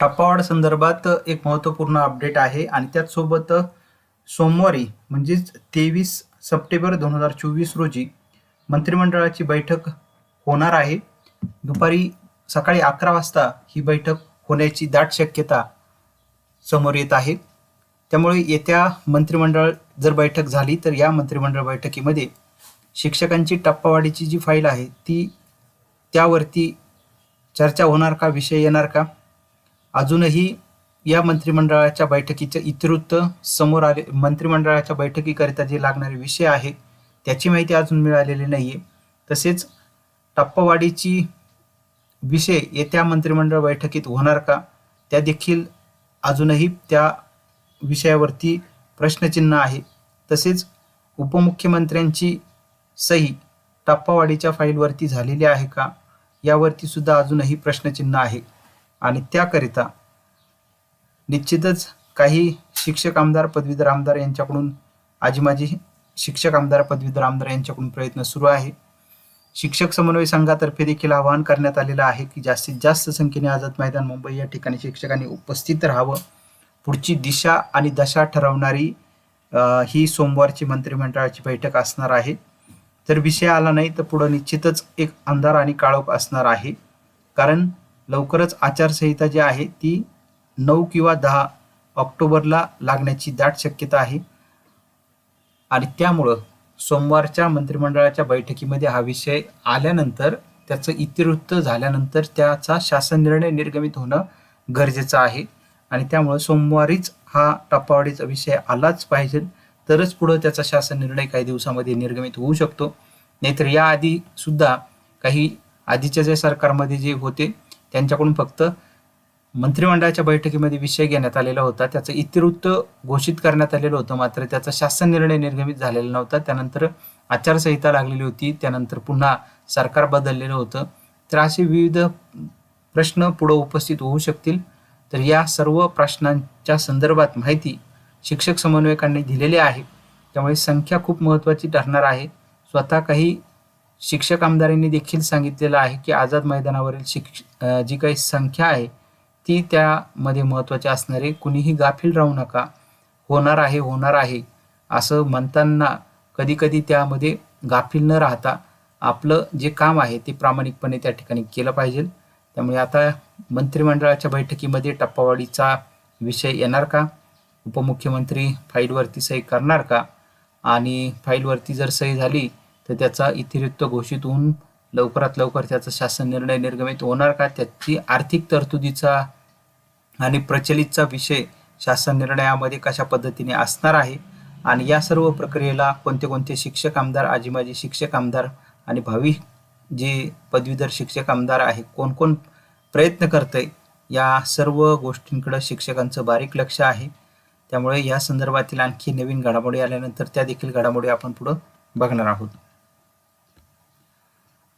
टप्पावाढ संदर्भात एक महत्त्वपूर्ण अपडेट आहे आणि त्याचसोबत सोमवारी म्हणजेच तेवीस सप्टेंबर दोन हजार चोवीस रोजी मंत्रिमंडळाची बैठक होणार आहे. दुपारी सकाळी अकरा वाजता ही बैठक होण्याची दाट शक्यता समोर येत आहे. त्यामुळे येत्या मंत्रिमंडळ जर बैठक झाली तर या मंत्रिमंडळ बैठकीमध्ये शिक्षकांची टप्पावाढीची जी फाईल आहे ती त्यावरती चर्चा होणार का विषय येणार का? अजूनही या मंत्रिमंडळाच्या बैठकीच्या इतिवृत्त समोर आले मंत्रिमंडळाच्या बैठकीकरिता जे लागणारे विषय आहे त्याची माहिती अजून मिळालेली नाही आहे तसेच टप्पावाढीची विषय येत्या मंत्रिमंडळ बैठकीत होणार का त्या देखील अजूनही त्या विषयावरती प्रश्नचिन्ह आहे. तसेच उपमुख्यमंत्र्यांची सही टप्पावाढीच्या फाईलवरती झालेली आहे का यावरती सुद्धा अजूनही प्रश्नचिन्ह आहे. आणि त्याकरिता निश्चितच काही शिक्षक आमदार पदवीधर आमदार यांच्याकडून आजी माझी शिक्षक आमदार पदवीधर आमदार यांच्याकडून प्रयत्न सुरू आहे. शिक्षक समन्वय संघातर्फे देखील आवाहन करण्यात आलेलं आहे की जास्तीत जास्त संख्येने आझाद मैदान मुंबई या ठिकाणी शिक्षकांनी उपस्थित राहावं. पुढची दिशा आणि दशा ठरवणारी ही सोमवारची मंत्रिमंडळाची बैठक असणार आहे. तर विषय आला नाही तर पुढं निश्चितच एक अंधार आणि काळोख असणार आहे. कारण लवकरच आचारसंहिता जी आहे ती नऊ किंवा दहा ऑक्टोबरला लागण्याची दाट शक्यता आहे. आणि त्यामुळं सोमवारच्या मंत्रिमंडळाच्या बैठकीमध्ये हा विषय आल्यानंतर त्याचं इतिवृत्त झाल्यानंतर त्याचा शासन निर्णय निर्गमित होणं गरजेचं आहे. आणि त्यामुळं सोमवारीच हा टप्पावाडीचा विषय आलाच पाहिजे. तरच पुढं त्याचा शासन निर्णय काही दिवसामध्ये निर्गमित होऊ शकतो. नाहीतर याआधी सुद्धा काही आधीच्या जे सरकारमध्ये जे होते त्यांच्याकडून फक्त मंत्रिमंडळाच्या बैठकीमध्ये विषय घेण्यात आलेला होता. त्याचं इतिवृत्त घोषित करण्यात आलेलं होतं मात्र त्याचा शासन निर्णय निर्गमित झालेला नव्हता. त्यानंतर आचारसंहिता लागलेली होती. त्यानंतर पुन्हा सरकार बदललेलं होतं. तर असे विविध प्रश्न पुढं उपस्थित होऊ शकतील. तर या सर्व प्रश्नांच्या संदर्भात माहिती शिक्षक समन्वयकांनी दिलेली आहे. त्यामुळे संख्या खूप महत्त्वाची ठरणार आहे. स्वतः काही शिक्षक आमदारांनी देखील सांगितलेलं आहे की आझाद मैदानावरील शिक्ष जी काही संख्या आहे ती त्यामध्ये महत्त्वाची असणारे. कुणीही गाफील राहू नका. होणार आहे होणार आहे. असं म्हणताना कधी कधी त्यामध्ये गाफील न राहता आपलं जे काम आहे ते प्रामाणिकपणे त्या ठिकाणी केलं पाहिजे. त्यामुळे आता मंत्रिमंडळाच्या बैठकीमध्ये टप्पावाढीचा विषय येणार का? उपमुख्यमंत्री फाईलवरती सही करणार का? आणि फाईलवरती जर सही झाली तर त्याचा इतिरिक्त घोषित होऊन लवकरात लवकर त्याचा शासन निर्णय निर्गमित होणार का? त्याची आर्थिक तरतुदीचा आणि प्रचलितचा विषय शासन निर्णयामध्ये कशा पद्धतीने असणार आहे? आणि या सर्व प्रक्रियेला कोणते कोणते शिक्षक आमदार आजी माजी शिक्षक आमदार आणि भावी जे पदवीधर शिक्षक आमदार आहे कोण कोण प्रयत्न करतंय? या सर्व गोष्टींकडे शिक्षकांचं बारीक लक्ष आहे. त्यामुळे या संदर्भातील आणखी नवीन घडामोडी आल्यानंतर त्या देखील घडामोडी आपण पुढं बघणार आहोत.